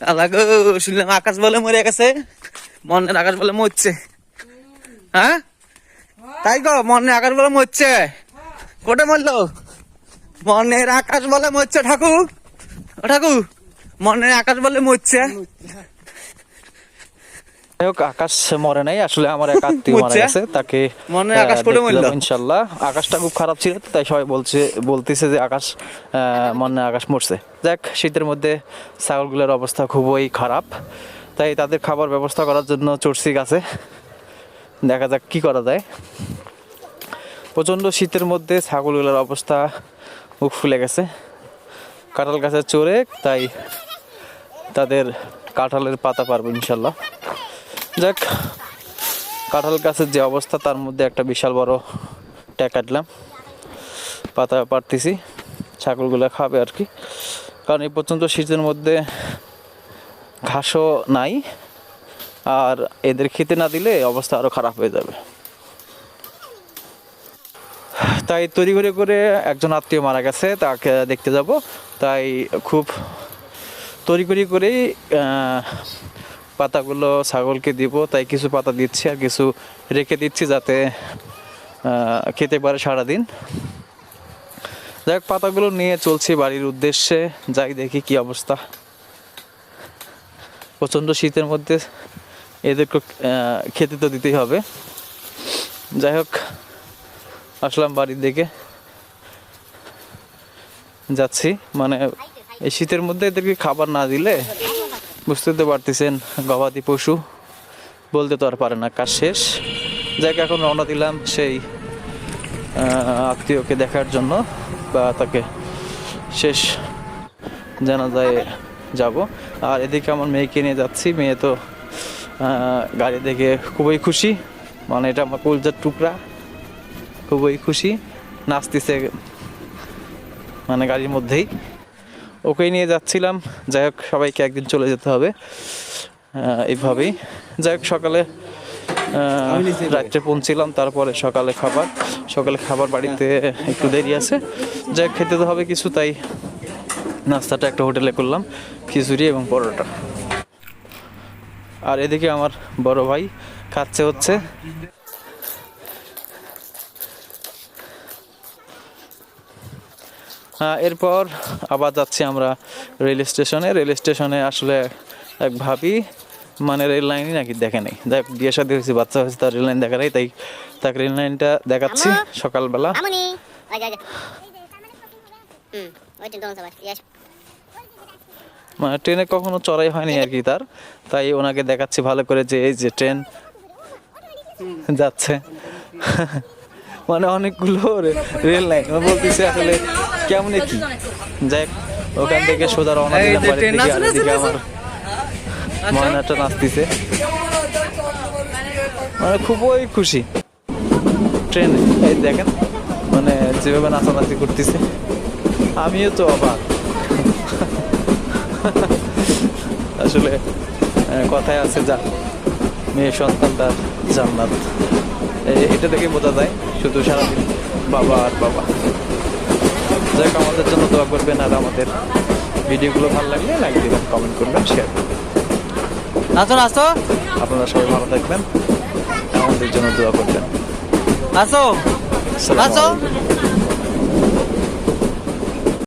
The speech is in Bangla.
আল্লাহ গো, শুনলাম আকাশ বলে মরে গেছে। মনের আকাশ বলে মরছে। হ্যাঁ? তাই গো, মনের আকাশ বলে মরছে। কোটে মরলো? মনের আকাশ বলে মরছে ঠাকুর। ও ঠাকুর, মনের আকাশ বলে মরছে। হোক আকাশ মরে নাই আসলে আমার এক আত্মীয় মারা গেছে তাকে মনে আকাশ করে দেখতে মরলো? আকাশটা খুব খারাপ ছিল তাই সবাই বলছে বলতেছে যে আকাশ মনে আকাশ মরছে। যাক শীতের মধ্যে ছাগলগুলোর অবস্থা খুবই খারাপ তাই তাদের খাবার ব্যবস্থা করার জন্য চড়ছি গাছে। দেখা যাক কি করা যায়। প্রচণ্ড শীতের মধ্যে ছাগলগুলোর অবস্থা মুখ ফুলে গেছে। কাঁঠাল গাছে চড়ে তাই তাদের কাঁঠালের পাতা পারব ইনশাল্লাহ যাক কাঁঠাল গাছের যে অবস্থা তার মধ্যে একটা বিশাল বড় ট্যাগ কাটলাম। পাতা পারতেছি ছাগলগুলো খাবে আর কি। কারণ এই পর্যন্ত শীতের মধ্যে ঘাসও নাই আর এদের খেতে না দিলে অবস্থা আরও খারাপ হয়ে যাবে। তাই তৈরি করে করে একজন আত্মীয় মারা গেছে তাকে দেখতে যাব। তাই খুব তড়িঘড়ি করেই আহ, পাতাগুলো ছাগলকে দিব, তাই কিছু পাতা দিচ্ছি আর কিছু রেখে দিচ্ছি যাতে খেতে পারে সারাদিন। যাই হোক, পাতাগুলো নিয়ে চলছি বাড়ির উদ্দেশ্যে, যাই দেখি কি অবস্থা। প্রচণ্ড শীতের মধ্যে এদেরকে খেতে তো দিতেই হবে। যাই হোক, আসলাম বাড়ির দিকে। যাচ্ছি মানে এই শীতের মধ্যে এদেরকে খাবার না দিলে বুঝতে তো পারতেছেন, গবাদি পশু। বলতে তো আর পারে না, কাজ শেষ। যাকে, এখন রওনা দিলাম সেই আত্মীয়কে দেখার জন্য বা তাকে শেষ জানাজায় যাব। আর এদিকে আমার মেয়েকে নিয়ে যাচ্ছি, মেয়ে তো গাড়ি দেখে খুবই খুশি। মানে এটা আমার কলজার টুকরা, খুবই খুশি। নাচতেছে মানে গাড়ির মধ্যেই। ওকেই নিয়ে যাচ্ছিলাম। যাই হোক সবাইকে একদিন চলে যেতে হবে। এইভাবেই। যাই হোক সকালে রাত্রে পৌঁছিলাম তারপরে সকালে খাবার। সকালে খাবার বাড়িতে একটু দেরি আছে। যাই হোক খেতে তো হবে কিছু তাই নাস্তাটা একটা হোটেলে করলাম খিচুড়ি এবং পরোটা। আর এদিকে আমার বড় ভাই খাচ্ছে হচ্ছে। এরপর আবার যাচ্ছি আমরা রেল স্টেশনে। রেল স্টেশনে আসলে এক ভাবি মানে রেল লাইনই নাকি দেখে নেই। দেখ বিয়ে সাথে হয়েছে বাচ্চা হয়েছে তার রেল লাইন দেখা নেই তাই তাকে রেল লাইনটা দেখাচ্ছি সকালবেলা। আমনি ওই যা যা হুম ওই তো দোন সবাই ইয়াস মানে ট্রেনে কখনো চড়াই হয়নি আর কি তার তাই ওনাকে দেখাচ্ছি ভালো করে যে এই যে ট্রেন যাচ্ছে। মানে অনেকগুলো রেল লাইন। বলতেছে আসলে কেমন কি যাই ওখান থেকে সোজা রওনা দিলাম যে বাড়ির দিকে, আর এদিকে আমার ময়নাটা নাচতেছে। মানে খুবই খুশি। ট্রেনে এই দেখেন মানে যেভাবে নাচানাচি করতেছে। আমিও তো অবাক। আসলে কথায় আছে যা মেয়ে সন্তান তার জান্নাত এটা দেখে বোঝা যায় শুধু সারাদিন বাবা আর বাবা। যাই হোক আমাদের জন্য দোয়া করবেন আর আমাদের ভিডিওগুলো ভালো লাগলে লাইক দিবেন কমেন্ট করবেন শেয়ার করবেন। আসো আসো আপনারা সবাই ভালো থাকবেন। আমাদের জন্য দোয়া করবেন। আসো আলাইকুম।